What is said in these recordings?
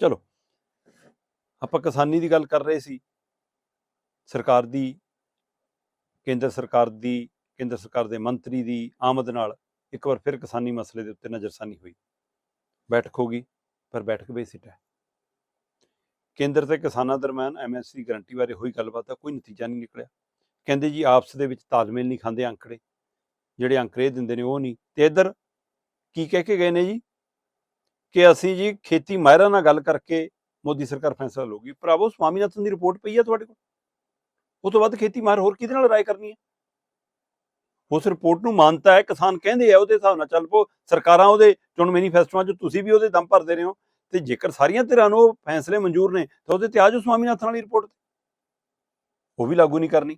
ਚਲੋ। ਆਪਾਂ ਕਿਸਾਨੀ ਦੀ ਗੱਲ ਕਰ ਰਹੇ ਸੀ। ਸਰਕਾਰ ਦੀ, ਕੇਂਦਰ ਸਰਕਾਰ ਦੀ, ਕੇਂਦਰ ਸਰਕਾਰ ਦੇ ਮੰਤਰੀ ਦੀ ਆਮਦ ਨਾਲ ਇੱਕ ਵਾਰ ਫਿਰ ਕਿਸਾਨੀ ਮਸਲੇ ਦੇ ਉੱਤੇ ਨਜ਼ਰਸਾਨੀ ਹੋਈ। ਬੈਠਕ ਹੋ ਗਈ, ਪਰ ਬੈਠਕ ਬੇਸਿੱਟ ਹੈ। ਕੇਂਦਰ ਤੇ ਕਿਸਾਨਾਂ ਦਰਮਿਆਨ ਐਮਐਸਪੀ ਗਰੰਟੀ ਬਾਰੇ ਹੋਈ ਗੱਲਬਾਤ ਦਾ ਕੋਈ ਨਤੀਜਾ ਨਹੀਂ ਨਿਕਲਿਆ। ਕਹਿੰਦੇ ਜੀ ਆਪਸ ਦੇ ਵਿੱਚ ਤਾਲਮੇਲ ਨਹੀਂ ਖਾਂਦੇ ਅੰਕੜੇ। ਜਿਹੜੇ ਅੰਕੜੇ ਦਿੰਦੇ ਨੇ ਉਹ ਨਹੀਂ। ਤੇ ਇੱਧਰ ਕੀ ਕਹਿ ਕੇ ਗਏ ਨੇ ਜੀ? ਕਿ ਅਸੀਂ ਜੀ ਖੇਤੀ ਮਾਹਿਰਾਂ ਨਾਲ ਗੱਲ ਕਰਕੇ ਮੋਦੀ ਸਰਕਾਰ ਫੈਸਲਾ ਲਊਗੀ। ਭਰਾਵੋ ਸਵਾਮੀਨਾਥਨ ਦੀ ਰਿਪੋਰਟ ਪਈ ਹੈ ਤੁਹਾਡੇ ਕੋਲ? ਉਹ ਤੋਂ ਬਾਅਦ ਖੇਤੀ ਮਾਹਿਰ ਹੋਰ ਕਿਹਦੇ ਨਾਲ ਰਾਏ ਕਰਨੀ ਹੈ ਉਸ ਰਿਪੋਰਟ ਨੂੰ ਮਾਨਤਾ ਹੈ, ਕਿਸਾਨ ਕਹਿੰਦੇ ਆ, ਉਹਦੇ ਹਿਸਾਬ ਨਾਲ ਚੱਲ ਪੋ ਸਰਕਾਰਾਂ ਉਹਦੇ ਚੁਣ ਮੈਨੀਫੈਸਟੋਆਂ 'ਚ ਤੁਸੀਂ ਵੀ ਉਹਦੇ ਦਮ ਭਰਦੇ ਰਹੇ ਹੋ ਤੇ ਜੇਕਰ ਸਾਰੀਆਂ ਧਿਰਾਂ ਨੂੰ ਉਹ ਫੈਸਲੇ ਮਨਜ਼ੂਰ ਨੇ, ਤਾਂ ਉਹਦੇ ਤੇ ਆਜੋ ਸਵਾਮੀਨਾਥਨ ਵਾਲੀ ਰਿਪੋਰਟ ਉਹ ਵੀ ਲਾਗੂ ਨਹੀਂ ਕਰਨੀ।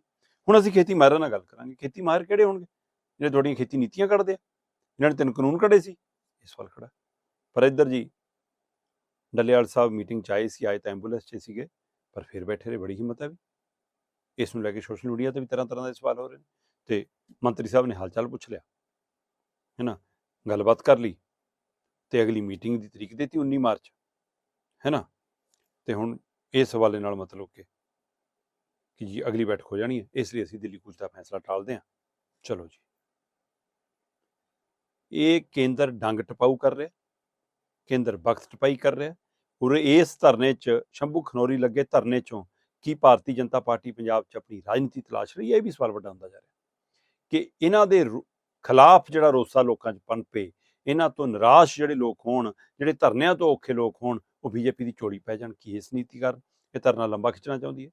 ਹੁਣ ਅਸੀਂ ਖੇਤੀ ਮਾਹਿਰਾਂ ਨਾਲ ਗੱਲ ਕਰਾਂਗੇ। ਖੇਤੀ ਮਾਹਿਰ ਕਿਹੜੇ ਹੋਣਗੇ? ਜਿਹੜੇ ਤੁਹਾਡੀਆਂ ਖੇਤੀ ਨੀਤੀਆਂ ਕੱਢਦੇ ਆ, ਜਿਹਨਾਂ ਨੇ ਤਿੰਨ ਕਾਨੂੰਨ ਕੱਢੇ ਸੀ, ਇਸ ਵੱਲ ਖੜਾ ਪਰ ਇੱਧਰ ਜੀ, ਡੱਲੇਵਾਲ ਸਾਹਿਬ ਮੀਟਿੰਗ ਚ ਆਏ ਸੀ, ਆਏ ਤਾਂ ਐਂਬੂਲੈਂਸ 'ਚ ਸੀਗੇ, ਪਰ ਫਿਰ ਬੈਠੇ ਰਹੇ, ਬੜੀ ਹਿੰਮਤ ਹੈ ਵੀ। ਇਸ ਨੂੰ ਲੈ ਕੇ ਸੋਸ਼ਲ ਮੀਡੀਆ ਤੇ ਵੀ ਤਰ੍ਹਾਂ ਤਰ੍ਹਾਂ ਦੇ ਸਵਾਲ ਹੋ ਰਹੇ ਨੇ ਤੇ ਮੰਤਰੀ ਸਾਹਿਬ ਨੇ ਹਾਲ ਚਾਲ ਪੁੱਛ ਲਿਆ, ਹੈ ਨਾ? ਗੱਲਬਾਤ ਕਰ ਲਈ ਤੇ ਅਗਲੀ ਮੀਟਿੰਗ ਦੀ ਤਰੀਕ ਦਿੱਤੀ 19 ਮਾਰਚ, ਹੈ ਨਾ? ਤੇ ਹੁਣ ਇਸ ਹਵਾਲੇ ਨਾਲ ਮਤਲਬ ਕਿ ਕਿ ਜੀ ਅਗਲੀ ਬੈਠਕ ਹੋ ਜਾਣੀ ਹੈ, ਇਸ ਲਈ ਅਸੀਂ ਦਿੱਲੀ ਕੂਚ ਦਾ ਫੈਸਲਾ ਟਾਲਦੇ ਹਾਂ। ਚਲੋ ਜੀ। ਇਹ ਕੇਂਦਰ ਡੰਗ ਟਪਾਊ ਕਰ ਰਿਹਾ। ਕੇਂਦਰ ਵਕਤ ਟਪਾਈ ਕਰ ਰਿਹਾ। ਔਰ ਇਸ ਧਰਨੇ 'ਚ ਸ਼ੰਭੂ ਖਨੌਰੀ ਲੱਗੇ ਧਰਨੇ 'ਚੋਂ ਕੀ ਭਾਰਤੀ ਜਨਤਾ ਪਾਰਟੀ ਪੰਜਾਬ 'ਚ ਆਪਣੀ ਰਾਜਨੀਤੀ ਤਲਾਸ਼ ਰਹੀ ਹੈ, ਇਹ ਵੀ ਸਵਾਲ ਵੱਡਾ ਹੁੰਦਾ ਜਾ ਰਿਹਾ। ਕਿ ਇਹਨਾਂ ਦੇ ਰੋ- ਖਿਲਾਫ ਜਿਹੜਾ ਰੋਸਾ ਲੋਕਾਂ 'ਚ ਪਨਪੇ ਇਹਨਾਂ ਤੋਂ ਨਿਰਾਸ਼ ਜਿਹੜੇ ਲੋਕ ਹੋਣ, ਜਿਹੜੇ ਧਰਨਿਆਂ ਤੋਂ ਔਖੇ ਲੋਕ ਹੋਣ, ਉਹ ਬੀਜੇਪੀ ਦੀ ਚੋੜੀ ਪੈ ਜਾਣ, ਕੀ ਇਸ ਨੀਤੀ ਕਾਰਨ ਇਹ ਧਰਨਾ ਲੰਬਾ ਖਿੱਚਣਾ ਚਾਹੁੰਦੀ ਹੈ?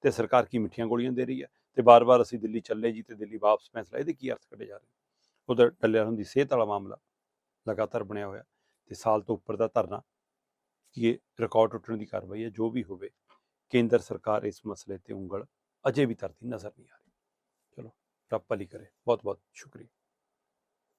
ਤੇ ਸਰਕਾਰ ਕੀ ਮਿੱਠੀਆਂ ਗੋਲੀਆਂ ਦੇ ਰਹੀ ਹੈ? ਤੇ ਬਾਰ-ਬਾਰ ਅਸੀਂ ਦਿੱਲੀ ਚੱਲੇ ਜੀ ਤੇ ਦਿੱਲੀ ਵਾਪਸ ਫੈਸਲਾ, ਇਹਦੇ ਕੀ ਅਰਥ ਕੱਢੇ ਜਾ ਰਹੇ? ਉਧਰ ਡੱਲਿਆਂ ਦੀ ਸਿਹਤ ਵਾਲਾ ਮਾਮਲਾ ਲਗਾਤਾਰ ਬਣਿਆ ਹੋਇਆ। ਤੇ ਸਾਲ ਤੋਂ ਉੱਪਰ ਦਾ ਧਰਨਾ ਕਿ ਇਹ ਰਿਕਾਰਡ ਟੁੱਟਣ ਦੀ ਕਾਰਵਾਈ ਹੈ, ਜੋ ਵੀ ਹੋਵੇ, ਕੇਂਦਰ ਸਰਕਾਰ ਇਸ ਮਸਲੇ ਤੇ ਉਂਗਲ ਅਜੇ ਵੀ ਧਰਦੀ ਨਜ਼ਰ ਨਹੀਂ ਆ ਰਹੀ। ਚਲੋ, ਰੱਬ ਭਲੀ ਕਰੇ। ਬਹੁਤ ਬਹੁਤ ਸ਼ੁਕਰੀਆ।